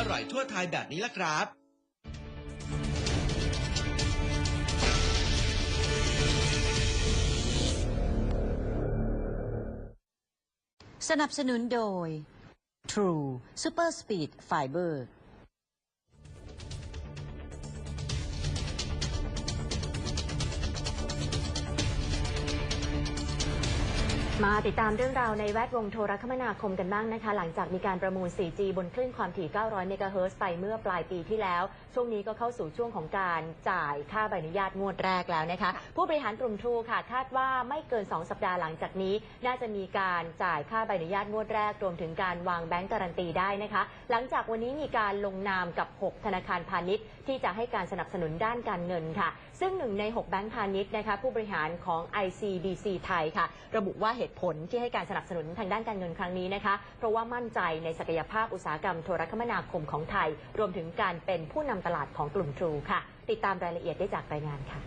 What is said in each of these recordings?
อร่อยทั่วไทยแบบนี้ละครับ สนับสนุนโดย True Super Speed Fiber มาติดตามเรื่องราวในแวดวงโทรคมนาคมกันบ้างนะคะ หลังจากมีการประมูล 4G บนคลื่นความถี่ 900 เมกะเฮิรตซ์ไปเมื่อปลายปีที่แล้ว ช่วงนี้ก็เข้าสู่ช่วงของการจ่ายค่าใบอนุญาตงวดแรกแล้วนะคะ ผู้บริหารกลุ่มทรูค่ะ คาดว่าไม่เกิน 2 สัปดาห์หลังจากนี้ น่าจะมีการจ่ายค่าใบอนุญาตงวดแรก รวมถึงการวางแบงก์การันตีได้นะคะ หลังจากวันนี้มีการลงนามกับ 6 ธนาคารพาณิชย์ ที่จะให้การสนับสนุนด้านการเงินค่ะ ซึ่งหนึ่งใน 6 แบงก์พาณิชย์นะคะผู้บริหารของ ICBC ไทยค่ะ ระบุว่าเหตุผลที่ให้การสนับสนุนทางด้านการเงินครั้งนี้นะคะ เพราะว่ามั่นใจในศักยภาพอุตสาหกรรมโทรคมนาคมของไทย รวมถึงการเป็นผู้นำตลาดของกลุ่มทรูค่ะ ติดตามรายละเอียดได้จากรายงานค่ะ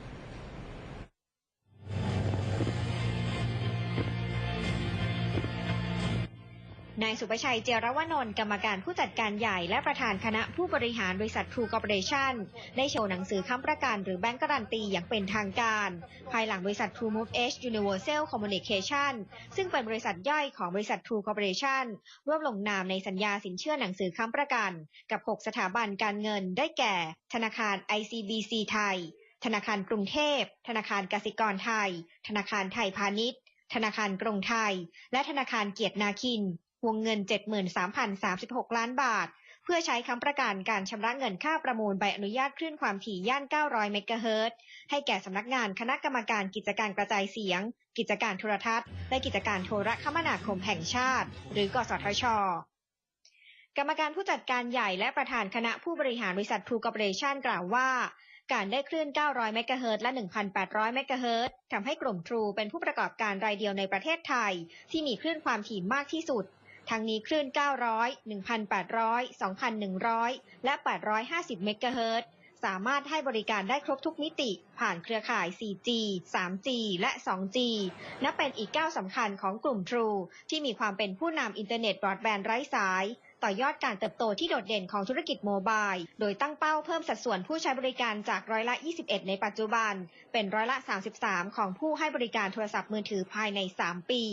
นายสุประชัยเจรวนนท์กรรมการผู้จัดการใหญ่และประธานคณะผู้บริหารบริษัททรูคอร์ปอเรชั่นได้โชว์หนังสือค้ำประกันหรือแบงก์การันตีอย่างเป็นทางการ ภายหลังบริษัท True Move Edge Universal Communication ซึ่งเป็นบริษัทย่อยของบริษัท True Corporation ร่วมลงนามในสัญญาสินเชื่อหนังสือค้ำประกัน กับ 6 สถาบันการเงินได้แก่ ธนาคาร ICBC ไทย ธนาคารกรุงเทพ ธนาคารกสิกรไทย ธนาคารไทยพาณิชย์ ธนาคารกรุงไทย และธนาคารเกียรตินาคิน วงเงิน 73,036 ล้านบาท เพื่อใช้ค้ำประกันการชำระเงินค่าประมูลใบอนุญาตคลื่นความถี่ย่าน 900 เมกะเฮิรตซ์ให้แก่สำนักงานคณะกรรมการกิจการกระจายเสียง กิจการโทรทัศน์ และกิจการโทรคมนาคมแห่งชาติ หรือกสทชกรรมการผู้จัดการใหญ่และประธานคณะผู้บริหารบริษัททรูคอร์ปอเรชันกล่าวว่า การได้คลื่น 900 เมกะเฮิรตซ์และ 1,800 เมกะเฮิรตซ์ทำให้กลุ่มทรูเป็นผู้ประกอบการรายเดียวในประเทศไทย ที่มีคลื่นความถี่มากที่สุด ทั้งนี้คลื่น 900 1,800 2,100 และ 850 เมกะเฮิรตซ์สามารถให้บริการได้ครบทุกมิติ ผ่านเครือข่าย 4G 3G และ 2G นับเป็นอีกก้าวสำคัญของกลุ่ม True ที่มีความเป็นผู้นำอินเทอร์เน็ตบรอดแบนด์ไร้สาย ต่อยอดการเติบโตที่โดดเด่นของธุรกิจโมบาย โดยตั้งเป้าเพิ่มสัดส่วนผู้ใช้บริการจากร้อยละ 21 ในปัจจุบัน เป็นร้อยละ 33 ของผู้ให้บริการโทรศัพท์มือถือภายใน 3 ปี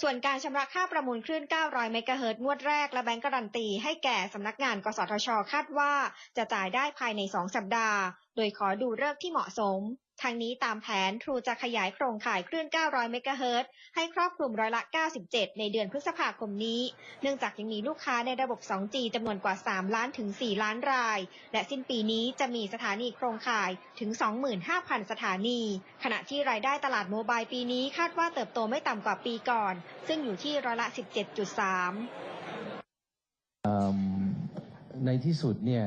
ส่วนการชำระค่าประมูลคลื่น 900 เมกะเฮิรตซ์งวดแรกและแบงก์การันตีให้แก่สำนักงานกสทช คาดว่าจะจ่ายได้ภายใน 2 สัปดาห์ โดยขอดูเลิกที่เหมาะสม ทางนี้ตามแผนทรูจะขยายโครงข่ายคลื่น 900 เมกะเฮิรตซ์ให้ครอบคลุมร้อยละ 97 ในเดือนพฤษภาคมนี้ เนื่องจากยังมีลูกค้าในระบบ 2G จำนวนกว่า 3 ล้านถึง 4 ล้านราย และสิ้นปีนี้จะมีสถานีโครงข่ายถึง 25,000 สถานี ขณะที่รายได้ตลาดโมบายปีนี้คาดว่าเติบโตไม่ต่ำกว่าปีก่อน ซึ่งอยู่ที่ร้อยละ 17.3ในที่สุดเนี่ย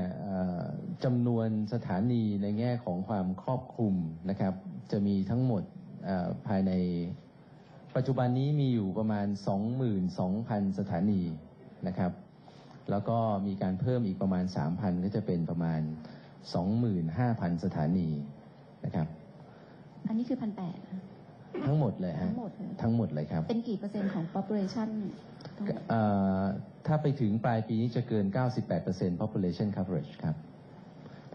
จำนวนสถานีในแง่ของความครอบคลุมนะครับ จะมีทั้งหมดเอ่อภายในปัจจุบันนี้มีอยู่ประมาณ 22,000 สถานีนะครับ แล้วก็มีการเพิ่มอีกประมาณ 3,000 ก็จะเป็นประมาณ 25,000 สถานีนะครับ อันนี้คือพันแปดทั้งหมดเลยฮะทั้งหมดเลยทั้งหมดเลยครับ เป็นกี่เปอร์เซ็นต์ของ population ทั้งหมดเอ่อถ้าไปถึงปลายปีนี้จะเกิน 98% population coverage ครับเพ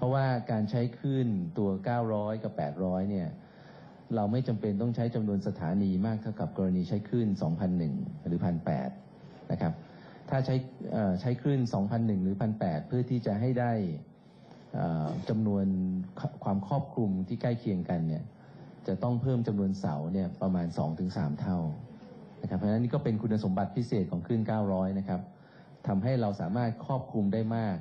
ราะว่าการใช้คลื่นตัว 900 กับ 800 เนี่ย เราไม่จำเป็นต้องใช้จำนวนสถานีมากเท่ากับกรณีใช้คลื่น 2001 หรือ1,800นะครับ ถ้าใช้ใช้คลื่น 2001 หรือ1,800เพื่อที่จะให้ได้จำนวนความครอบคลุมที่ใกล้เคียงกันเนี่ย จะต้องเพิ่มจำนวนเสาเนี่ยประมาณ 2-3 เท่านะครับ เพราะฉะนั้นนี่ก็เป็นคุณสมบัติพิเศษของคลื่น 900 นะครับทำให้เราสามารถครอบคลุมได้มาก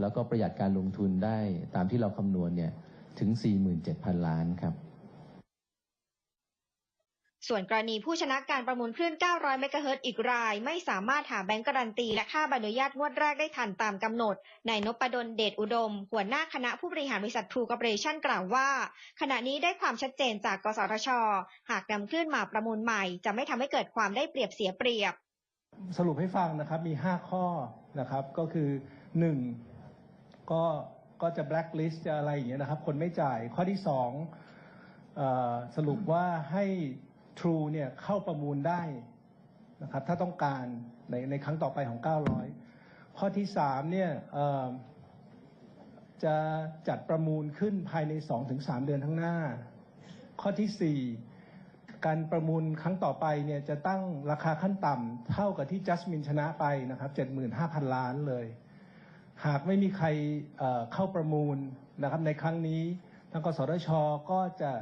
แล้วก็ประหยัดการลงทุนได้ตามที่เราคำนวณเนี่ยถึง 47,000 ล้านครับส่วนกรณีผู้ชนะการประมูลคลื่น 900 เมกะเฮิรตซ์อีกราย ไม่สามารถหาแบงก์การันตี และค่าใบอนุญาตงวดแรกได้ทันตามกำหนด นายนพดลเดชอุดม หัวหน้าคณะผู้บริหารบริษัททรูคอร์ปอเรชั่นกล่าวว่า ขณะนี้ได้ความชัดเจนจากกสทช หากนำคลื่นมาประมูลใหม่ จะไม่ทำให้เกิดความได้เปรียบเสียเปรียบ สรุปให้ฟังนะครับมี 5 ข้อนะครับก็คือ 1 ก็ก็จะ blacklist จะอะไรอย่างเงี้ยนะครับ คนไม่จ่ายข้อที่2เอ่อสรุปว่าให้ True เนี่ยเข้าประมูลได้นะครับ ถ้าต้องการในในครั้งต่อไปของ 900 ข้อที่สามเนี่ยจะจัดประมูลขึ้นภายใน 2-3 เดือนข้างหน้า ข้อที่สี่การประมูลครั้งต่อไปเนี่ยจะตั้งราคาขั้นต่ำเท่ากับที่จัสมินชนะไปนะครับ 75,000 ล้านเลย หากไม่มีใครเข้าประมูลนะครับในครั้งนี้ทางกสทชก็จะ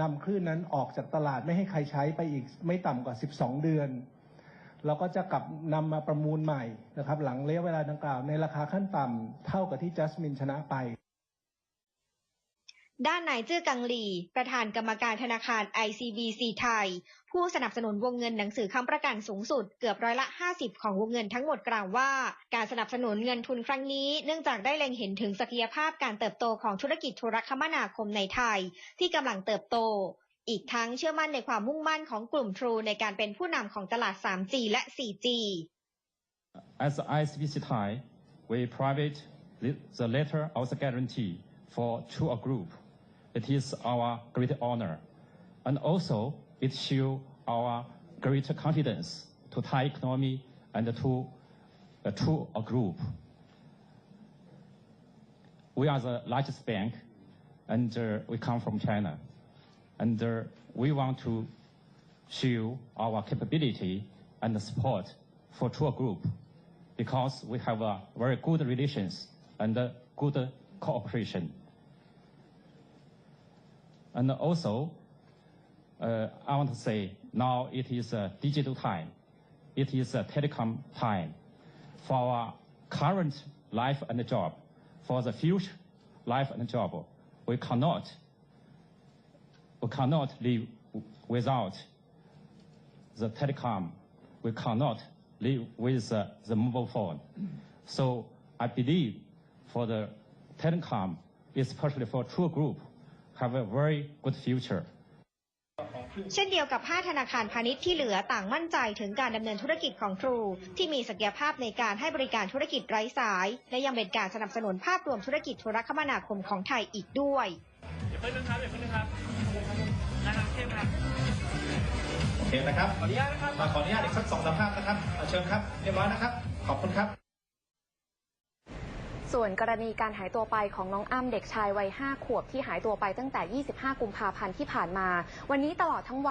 นำคลื่นนั้นออกจากตลาดไม่ให้ใครใช้ไปอีกไม่ต่ำกว่า 12 เดือนเราก็จะกลับนำมาประมูลใหม่นะครับ หลังระยะเวลาดังกล่าวในราคาขั้นต่ำเท่ากับที่จัสมินชนะไป ด้านนายจื้อกังหลี ประธานกรรมการธนาคาร ICBC ไทย ผู้สนับสนุนวงเงินหนังสือค้ำประกันสูงสุดเกือบร้อยละ 50 ของวงเงินทั้งหมดกล่าวว่า การสนับสนุนเงินทุนครั้งนี้เนื่องจากได้เล็งเห็นถึงศักยภาพการเติบโตของธุรกิจโทรคมนาคมในไทย ที่กำลังเติบโต อีกทั้งเชื่อมั่นในความมุ่งมั่นของกลุ่ม True ในการเป็นผู้นำของตลาด 3G และ 4G As ICBC Thai, we private the the letter of the guarantee for True Group. It is our great honor, and also it shows our great confidence to Thai economy and to uh, True Group. We are the largest bank, and uh, we come from China, and uh, we want to show our capability and support for Tour Group because we have a very good relations and a good cooperation. And also, uh, I want to say now it is a digital time. It is a telecom time. For our current life and job, for the future life and job, we cannot, we cannot live without the telecom. We cannot live with uh, the mobile phone. So I believe for the telecom, especially for True Group, have a very good future. เช่นเดียวกับ 5 ธนาคารพาณิชย์ที่เหลือต่างมั่นใจถึงการดำเนินธุรกิจของ True ที่มีศักยภาพในการให้บริการธุรกิจไร้สาย และยังเป็นการสนับสนุนภาพรวมธุรกิจโทรคมนาคมของไทยอีกด้วยโอเคนะครับขออนุญาตนะครับขออนุญาตอีกสักสองสามภาพนะครับอะเชิญครับเรียบร้อยนะครับ ขอบคุณครับ ส่วนกรณีการหายตัวไปของน้องอ้ำเด็กชายวัย 5 ขวบที่หายตัวไปตั้งแต่ 25 กุมภาพันธ์ที่ผ่านมา วันนี้ตลอดทั้งวัน